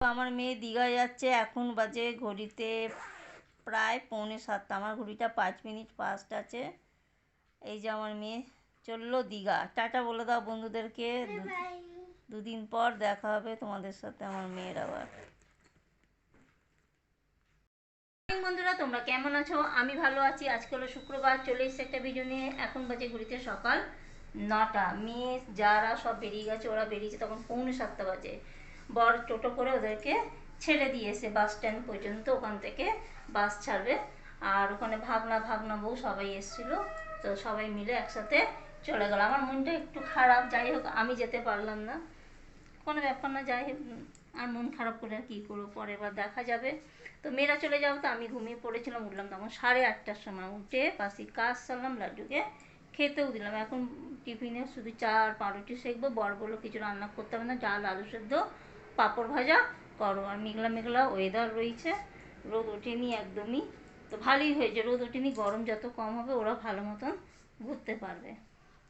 তো আমার মেয়ে দীঘায় যাচ্ছে। এখন বাজে ঘড়িতে প্রায় পৌনে সাতটা। আমার ঘড়িটা পাঁচ মিনিট ফাস্ট আছে। এই যে আমার মেয়ে চলল দীঘা। টাটা বলে দাও বন্ধুদেরকে। দুদিন পর দেখা হবে তোমাদের সাথে আমার মেয়ের আবার। বন্ধুরা তোমরা কেমন আছো? আমি ভালো আছি। আজকে হলো শুক্রবার চলে এসেছে একটা ভিডিও নিয়ে। এখন বাজে ঘুরিতে সকাল নটা। মেয়ে যারা সব বেরিয়ে গেছে ওরা বেরিয়েছে তখন পৌনে সাতটা বাজে। বর টোটো করে ওদেরকে ছেড়ে দিয়েছে বাস স্ট্যান্ড পর্যন্ত, ওখান থেকে বাস ছাড়বে। আর ওখানে ভাগনা ভাগনা বউ সবাই এসেছিল, তো সবাই মিলে একসাথে চলে গেল। আমার মনটা একটু খারাপ, যাই হোক, আমি যেতে পারলাম না। কোনো ব্যাপার না, যাই হোক আর মন খারাপ করে আর কী করব পরে বার দেখা যাবে। তো মেয়েরা চলে যাব তো আমি ঘুমিয়ে পড়েছিলাম, উঠলাম তখন সাড়ে আটটার সময়। উঠে পাশি কাজ সারলাম, লাড্ডুকে খেতেও দিলাম। এখন টিফিনে শুধু চা আর পাউরুটি সেঁকবো বর বলল কিছু রান্না করতে হবে না, ডাল, আলু সেদ্ধ পাঁপড় ভাজা করো। আর মেঘলা মেঘলা ওয়েদার রয়েছে, রোদ ওঠেনি একদমই। তো ভালোই হয়েছে, রোদ ওঠেনি, গরম যত কম হবে ওরা ভালো মতন ঘুরতে পারবে।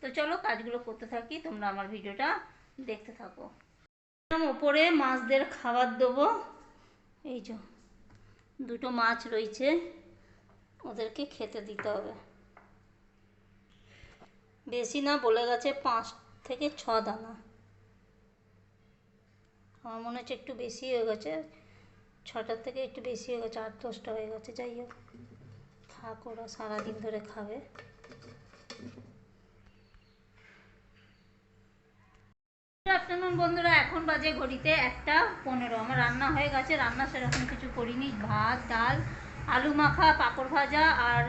তো চলো কাজগুলো করতে থাকি, তোমরা আমার ভিডিওটা দেখতে থাকো। ওপরে মাছদের খাবার দেবো। এই যে, দুটো মাছ রয়েছে, ওদেরকে খেতে দিতে হবে। বেশি না, বলে গেছে পাঁচ থেকে ছ দানা। আমার মনে হচ্ছে একটু বেশি হয়ে গেছে। ছটার থেকে একটু বেশি হয়ে গেছে, আট, দশটা হয়ে গেছে, যাই হোক। থাক ওরা সারাদিন ধরে খাবে। আফটারনুন বন্ধুরা, এখন বাজে ঘড়িতে একটা পনেরো। আমার রান্না হয়ে গেছে, রান্না সেরকম কিছু করিনি। ভাত, ডাল, আলু মাখা, পাঁপড় ভাজা আর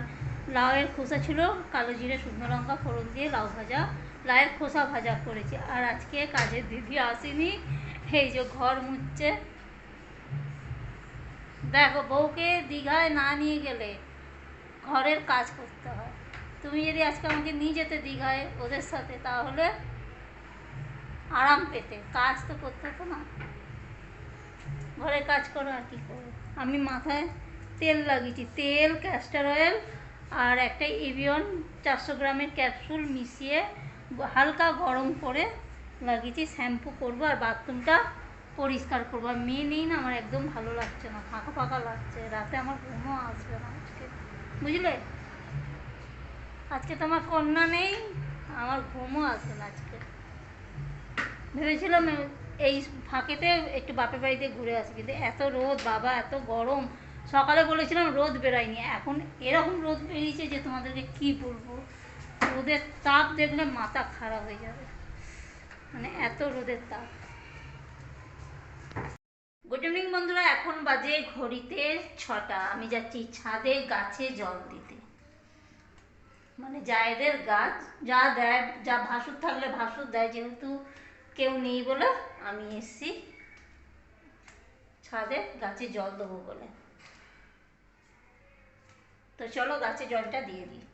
লাউয়ের খোসা ছিল, কালো জিরে, শুকনো লঙ্কা, ফোড়ন দিয়ে লাউ ভাজা, লাউয়ের খোসা ভাজা করেছি। আর আজকে কাজের দিদি আসেনি এই যে ঘর মুচ্ছে দেখো, বউকে দীঘায় না নিয়ে গেলে ঘরের কাজ করতে হয়। তুমি যদি আজকে আমাকে নিয়ে যেতে দীঘায় ওদের সাথে, তাহলে আরাম পেতে। কাজ তো করতে হতো না। ঘরে কাজ করো আর কি করব আমি মাথায় তেল লাগিয়েছি। তেল ক্যাস্টার অয়েল আর একটা এভিয়ন চারশো গ্রামের ক্যাপসুল মিশিয়ে হালকা গরম করে লাগিয়েছি, শ্যাম্পু করব আর বাথরুমটা পরিষ্কার করব। আর মেয়ে নেই না, আমার একদম ভালো লাগছে না, ফাঁকা ফাঁকা লাগছে। রাতে আমার ঘুমও আসবে না আজকে। বুঝলে? আজকে তো আমার কন্যা নেই, আমার ঘুমও আসবে না আজকে। ভেবেছিলাম এই ফাঁকেতে একটু বাপের বাড়িতে ঘুরে আসি, কিন্তু এত রোদ, বাবা এত গরম। সকালে বলেছিলাম রোদ বেরায়নি, এখন এরকম রোদ বেরিয়েছে যে তোমাদেরকে কি বলব? রোদের তাপ দেখলে মাথা খারাপ হয়ে যাবে। মানে এত রোদের তাপ। গুড ইভিনিং বন্ধুরা, এখন বাজে ঘড়িতে ছটা। আমি যাচ্ছি ছাদে গাছে জল দিতে। মানে জায়েদের গাছ, যা দেয়, যা ভাসুর থাকলে ভাসুর দেয়, যেহেতু কেউ নেই বলে আমি এসছি ছাদে গাছে জল দেবো বলে। তো চলো গাছে জলটা দিয়ে দিই।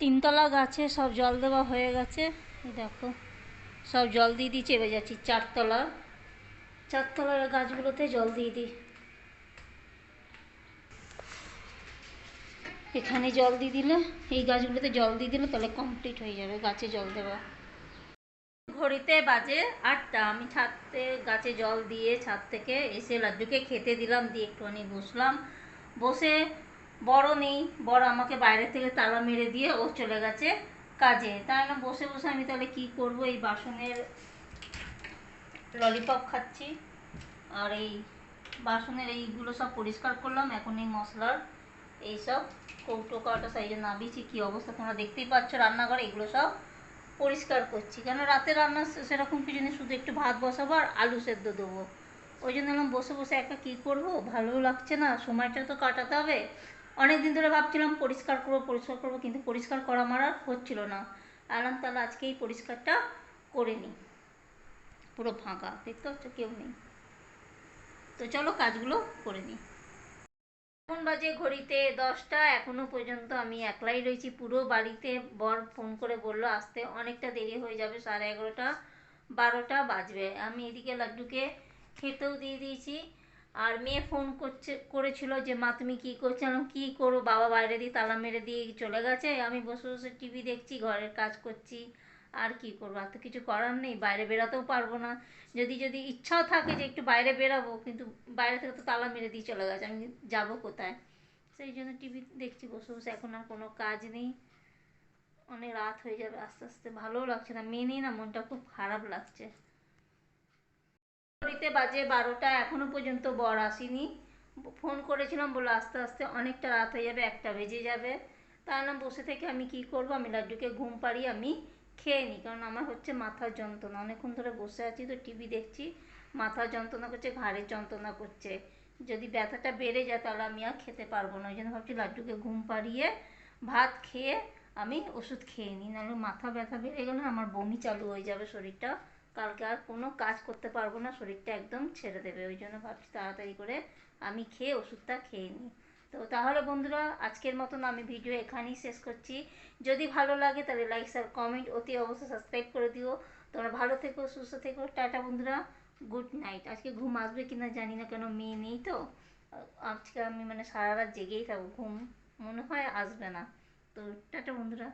তিনতলা গাছে সব জল দেওয়া হয়ে গেছে। দেখো, সব জল দিয়ে দিয়ে চেপে যাচ্ছি চারতলা। চারতলার গাছগুলোতে জল দিয়ে দিই। এখানে জল দিয়ে দিলে, এই গাছগুলোতে জল দিয়ে দিলে তাহলে কমপ্লিট হয়ে যাবে গাছে জল দেওয়া। ঘড়িতে বাজে আটটা, আমি ছাদতে গাছে জল দিয়ে ছাদ থেকে এসে লাড্ডুকে খেতে দিলাম, দিয়ে একটুখানি বসলাম। বসে বড় নেই, বড় আমাকে বাইরে থেকে তালা মেরে দিয়ে ও চলে গেছে কাজে। তাই না, বসে বসে আমি তাহলে কি করব? এই বাসনের ললিপপ খাচ্ছি। আর এই বাসনের এইগুলো সব পরিষ্কার করলাম, এখন এই মশলার এইসব কৌটো কাটা সাইজে নামিয়েছি কী অবস্থা তোমরা দেখতেই পাচ্ছ, রান্নাঘরে এগুলো সব পরিষ্কার করছি। কেন রাতে রান্না সেরকম কিছু নেই, শুধু একটু ভাত বসাবো আর আলু সেদ্ধ দেবো। ওই জন্য বসে বসে একা কী করব? ভালোও লাগছে না, সময়টা তো কাটাতে হবে। অনেক দিন ধরে ভাবছিলাম পরিষ্কার করব পরিষ্কার করব, কিন্তু পরিষ্কার করা আমার আর হচ্ছিল না। আলাম তাহলে আজকে এই পরিষ্কারটা করে নিই পুরো ফাঁকা, দেখতে পাচ্ছ কেউ নেই। তো চলো কাজগুলো করে নিই। এখন বাজে ঘড়িতে দশটা, এখনও পর্যন্ত আমি একলাই রয়েছি। পুরো বাড়িতে বর ফোন করে বলল, আসতে অনেকটা দেরি হয়ে যাবে, সাড়ে এগারোটা, বারোটা বাজবে। আমি এদিকে লাড্ডুকে খেতেও দিয়ে দিয়েছি। আর মেয়ে ফোন করছে, করেছিল যে, মা, তুমি কী করছ? আমি কী করব? বাবা বাইরে দিয়ে তালা মেরে দিয়ে চলে গেছে। আমি বসে বসে টিভি দেখছি, ঘরের কাজ করছি। আর কি করব? আর তো কিছু করার নেই। বাইরে বেরাতেও পারব না। যদি যদি ইচ্ছাও থাকে যে একটু বাইরে বেরাবো, কিন্তু বাইরে থেকে তো তালা মেরে দিয়ে চলে গেছে। আমি যাব কোথায়? সেই জন্য টিভি দেখছি, বসে বসে। এখন আর কোনো কাজ নেই। অনেক রাত হয়ে যাবে। আস্তে আস্তে ভালোও লাগছে না। মেয়ে নেই না, মনটা খুব খারাপ লাগছে। ঘড়িতে বাজে বারোটা, এখনও পর্যন্ত বর আসেনি। ফোন করেছিলাম বলে আস্তে আস্তে অনেকটা রাত হয়ে যাবে, একটা বেজে যাবে। তাহলে বসে থেকে আমি কি করব? আমি লাড্ডুকে ঘুম পাড়িয়ে আমি খেয়ে নিই, কারণ আমার হচ্ছে মাথার যন্ত্রণা। অনেকক্ষণ ধরে বসে আছি তো টিভি দেখছি, মাথার যন্ত্রণা করছে, ঘাড়ের যন্ত্রণা করছে। যদি ব্যথাটা বেড়ে যায়, তাহলে আমি আর খেতে পারব না। ওই জন্য ভাবছি লাড্ডুকে ঘুম পাড়িয়ে ভাত খেয়ে আমি ওষুধ খেয়ে নিই, নাহলে মাথা ব্যথা বেড়ে গেলে আমার বমি চালু হয়ে যাবে শরীরটা। কালকে আর কোনো কাজ করতে পারব না, শরীরটা একদম ছেড়ে দেবে। ওই জন্য ভাবছি তাড়াতাড়ি করে আমি খেয়ে ওষুধটা খেয়ে নিই। তো তাহলে বন্ধুরা, আজকের মতন আমি ভিডিও এখানেই শেষ করছি। যদি ভালো লাগে তাহলে লাইক আর কমেন্ট অতি অবশ্যই সাবস্ক্রাইব করে দিও। তোমরা ভালো থেকো, সুস্থ থেকো। টাটা বন্ধুরা গুড নাইট আজকে ঘুম আসবে কিনা জানি না, কেন মেয়ে নেই তো। আজকে আমি মানে সারা রাত জেগেই থাকব, ঘুম মনে হয় আসবে না। তো টাটা বন্ধুরা।